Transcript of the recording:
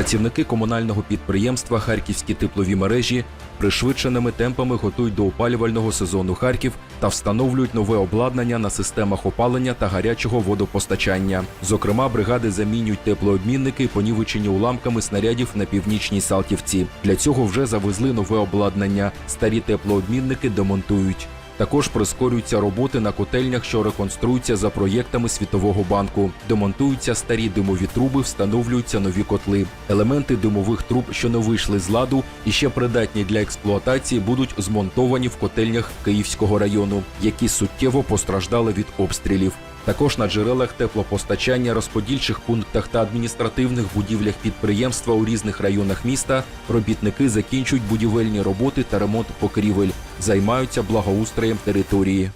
Працівники комунального підприємства Харківські теплові мережі пришвидшеними темпами готують до опалювального сезону Харків та встановлюють нове обладнання на системах опалення та гарячого водопостачання. Зокрема, бригади замінюють теплообмінники, понівечені уламками снарядів на північній Салтівці. Для цього вже завезли нове обладнання. Старі теплообмінники демонтують. Також прискорюються роботи на котельнях, що реконструюються за проєктами Світового банку. Демонтуються старі димові труби, встановлюються нові котли. Елементи димових труб, що не вийшли з ладу і ще придатні для експлуатації, будуть змонтовані в котельнях Київського району, які суттєво постраждали від обстрілів. Також на джерелах теплопостачання, розподільчих пунктах та адміністративних будівлях підприємства у різних районах міста робітники закінчують будівельні роботи та ремонт покрівель, займаються благоустроєм території.